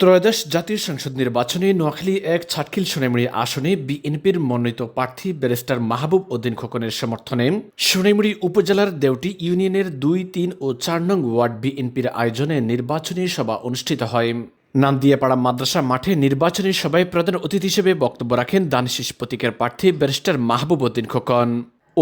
ত্রয়োদশ জাতীয় সংসদ নির্বাচনে নোয়াখালী এক ছাটকিল সোনাইমুড়ি আসনে বিএনপির মনোনীত প্রার্থী ব্যারিস্টার মাহবুব উদ্দিন খোকনের সমর্থনে সোনাইমুড়ি উপজেলার দেউটি ইউনিয়নের দুই, তিন ও চার নং ওয়ার্ড বিএনপির আয়োজনে নির্বাচনী সভা অনুষ্ঠিত হয়। নান্দিয়াপাড়া মাদ্রাসা মাঠে নির্বাচনী সভায় প্রধান অতিথি হিসেবে বক্তব্য রাখেন দানশিস প্রতীকের প্রার্থী ব্যারিস্টার মাহবুব উদ্দিন খোকন।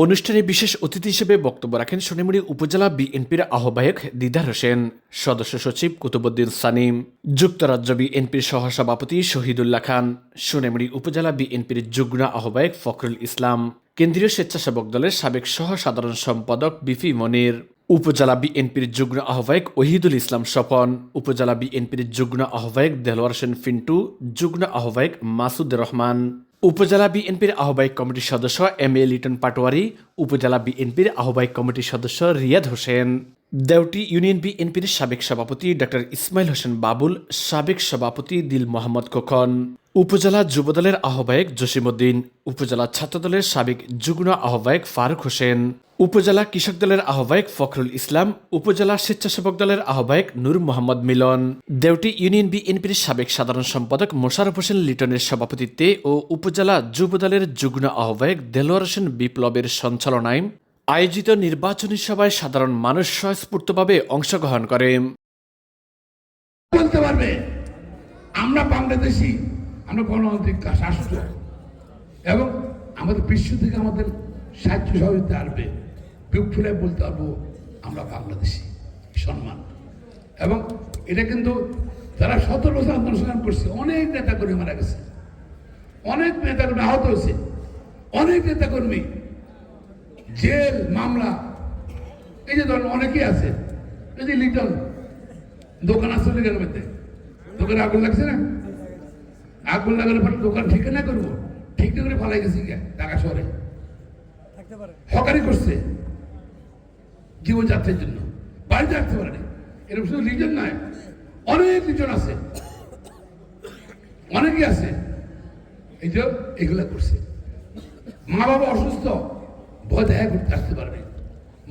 অনুষ্ঠানে বিশেষ অতিথি হিসেবে বক্তব্য রাখেন সোনামুড়ি উপজেলা বিএনপির আহ্বায়ক দিদার হোসেন, সদস্য সচিব কুতুবুদ্দিন সানিম, যুক্তরাজ্য বিএনপির সহসভাপতি শহীদুল্লাহ খান সোনামুড়ি উপজেলা বিএনপির যুগ্ম আহ্বায়ক ফখরুল ইসলাম, কেন্দ্রীয় স্বেচ্ছাসেবক দলের সাবেক সহ সাধারণ সম্পাদক বিপি মনির, উপজেলা বিএনপির যুগ্ম আহ্বায়ক ওহিদুল ইসলাম স্বপন, উপজেলা বিএনপির যুগ্ম আহ্বায়ক দেলোয়ার হোসেন ফিন্টু, যুগ্ম আহ্বায়ক মাসুদ রহমান। উপজেলা বিএনপির আহ্বায়ক কমিটির সদস্য এম এ লিটন পাটোয়ারি, উপজেলা বিএনপির আহ্বায়ক কমিটির সদস্য রিয়াদ হোসেন। দেউটি ইউনিয়ন বিএনপির সাবেক সভাপতি ডক্টর ইসমাইল হোসেন বাবুল, সাবেক সভাপতি দিল মোহাম্মদ খোকন। উপজেলা যুবদলের আহ্বায়ক জসিমউদ্দিন, উপজেলা ছাত্রদলের সাবেক যুগ্ম আহ্বায়ক ফারুক হোসেন। উপজেলা কৃষক দলের আহ্বায়ক ফখরুল ইসলাম, উপজেলা স্বেচ্ছাসেবক দলের আহ্বায়ক নূর মোহাম্মদ মিলন। দেউটি ইউনিয়ন বিএনপির সাবেক সাধারণ সম্পাদক মোশারফ হোসেন লিটনের সভাপতিত্বে ও উপজেলা যুবদলের যুগ্ম আহ্বায়ক দেলোয়ার হোসেন বিপ্লবের সঞ্চালনায় আয়োজিত নির্বাচনী সভায় সাধারণ মানুষ স্বস্ফূর্তভাবে অংশগ্রহণ করে। আমরা বাংলাদেশি, আমরা গণতান্ত্রিক এবং আমাদের বিশ্ব থেকে আমাদের সাহায্য সহযোগিতা আসবে। বুক ফুলে বলতে পারব আমরা বাংলাদেশি সম্মান। এবং এটা কিন্তু তারা সতেরো বছর আন্দোলন করছে অনেক নেতা কর্মী মারা গেছে। অনেক নেতা কর্মী আহত হয়েছে। অনেক নেতা কর্মী জেল মামলা এই যে ধরুন অনেকেই আছে। এই যে লিটন দোকান আসলে কেন মধ্যে দোকানে আগুন লাগছে না? আগুন লাগানোর পরে দোকান ঠিক না করব? ঠিক না করে ফালাই গেছি ঢাকা শহরে। হকারি করছে। জীবনযাত্রার জন্য। বাড়িতে রাখতে পারেনি এরকম শুধু লিজন নয়, অনেক লিজন আছে। অনেকেই আছে। এই যে এগুলা করছে। মা বাবা অসুস্থ, ভয় দেখা করতে আসতে পারে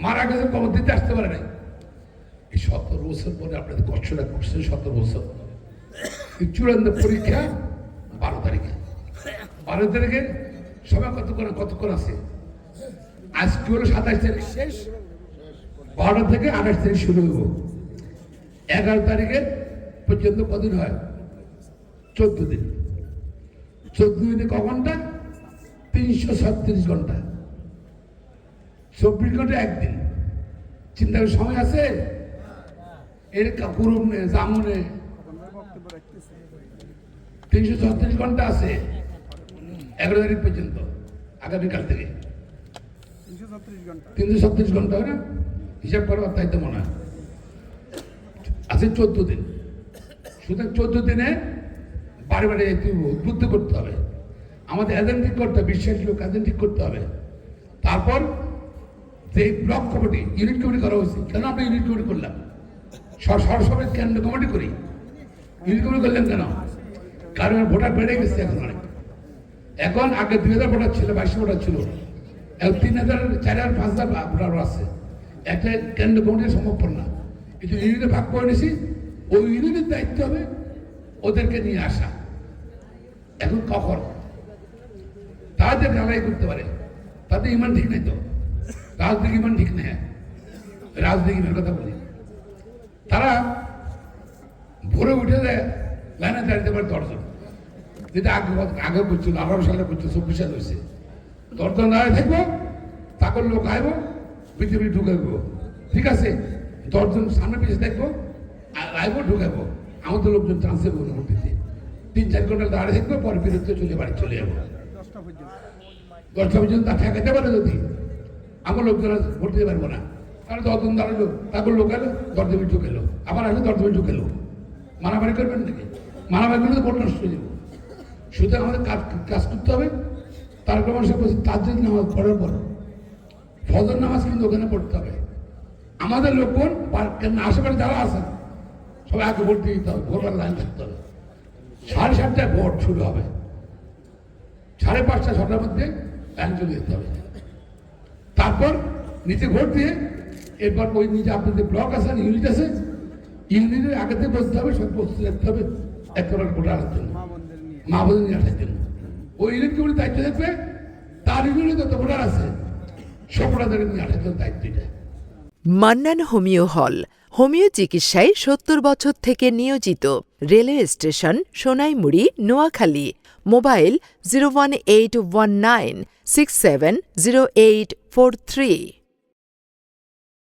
মারা গেছে, কবর দিতে আসতে পারে নাই। এই সতেরো বছর পরে আপনাদের কষ্টটা করছে সতেরো বছর চূড়ান্ত পরীক্ষা বারো তারিখে। বারো তারিখে সবাই কতক্ষণ কতক্ষণ আছে? আজকে হলো সাতাশ তারিখ? শেষ। বারো থেকে আঠাশ তারিখ শুরু হইব। এগারো তারিখে পর্যন্ত কদিন হয়? চোদ্দ দিন। চোদ্দ দিনে ক ঘণ্টা? তিনশো ছত্রিশ ঘণ্টা। চব্বিশ ঘণ্টা একদিন। চিন্তা করার সময় আছে? এর কুরুম নে জামু নে। তিনশো ছত্রিশ ঘণ্টা আছে। এগারো তারিখ পর্যন্ত আগামীকাল থেকে। তিনশো ছত্রিশ ঘণ্টা হয় না? হিসাব করবার তো মনে হয়। আছে চোদ্দ দিন। সুতরাং চোদ্দ দিনে বারে হবে, উদ্বুদ্ধ করতে হবে। আমাদের এজেন্ট করতে হবে বিশ্বাস লোক এজেন্ট করতে হবে। তারপর যে ব্লক কমিটি ইউনিট কমিটি করা হয়েছে কেন আমরা ইউনিট কমিটি করলাম? সরসভায় কেন্দ্র কমিটি করি। ইউনিট কমিটি করলেন কেন? কারণ ভোটার বেড়ে গেছে এখন অনেক। এখন আগে দুই হাজার ভোটার ছিল বাইশশো ভোটার ছিল। এখন তিন হাজার চার হাজার পাঁচ হাজার ভোটারও আছে। একটা কেন্দ্র সম্ভবপর না। কিন্তু ইউনিটে ভাগ করে নিয়েছি ওই ইউনিটের দায়িত্ব হবে ওদেরকে নিয়ে আসা। এখন কখন? তাদের লড়াই করতে পারে। তাদের ইমান ঠিক নেই তো। রাজনৈতিক ইমান ঠিক নেই। ইমানের কথা বলি। তারা ভোরে উঠে দেয় লাইনে দাঁড়িয়ে পারে দশজন। যেটা আগে আগে করছিল আঠারো সালে করছিল চব্বিশ সালে হয়েছে। দশজন দাঁড়িয়ে থাকব, তারপর লোক আইব পৃথিবী ঢুকাইব ঠিক আছে? দশজন সামনে পিছিয়ে দেখব। আর আইব ঢুকাইব আমাদের লোকজন চান্সে ভোট দিতে তিন চার ঘণ্টা দাঁড়িয়ে থাকব পরে বিরুদ্ধে চলে বাড়ি চলে যাব। দশটা পর্যন্ত। তা ঠেকাতে পারে যদি? আমার লোকজন ভোট দিতে পারব না। তাহলে দশজন দাঁড়াল তারপর লোক এলো দিন ঢুকেলো। আবার আসলে দিন ঢুকেলো। মারামারি করবেন নাকি? মারামারি করলে তো ভোট নষ্ট হয়ে যাবে। সুতরাং আমাদের কাজ কাজ করতে হবে। তারপর মানুষ বলছে তাজ্জেদ আমার পড়ার পর ফজর নামাজ কিন্তু ওখানে পড়তে হবে। আমাদের লোকজন আশেপাশে যারা আছেন সবাই আগে ভোট দিয়ে দিতে হবে ভোটার লাইন থাকতে হবে। সাড়ে সাতটায় ভোট শুরু হবে। সাড়ে পাঁচটা ছটার মধ্যে লাইন চলে যেতে হবে। তারপর নিচে ভোট দিয়ে এরপর ওই নিচে আপনাদের ব্লক আছে ইউনিট আছে ইউনিটের আগে থেকে বসতে হবে সব প্রস্তুতি রাখতে হবে একেবারে ভোটার আসার জন্য। মা বোনদের নিয়ে। আসার জন্য। ওই ইউনিট কমিটির দায়িত্ব থাকবে তার ইউনিটে যত ভোটার আছে ভোটারদের নিয়ে আসার মান্নান হোমিও হল, হোমিও চিকিৎসায় সত্তর বছর থেকে নিয়োজিত। Railway station, Sonaimuri, Noakhali. Mobile zero one eight one nine six seven zero eight four three.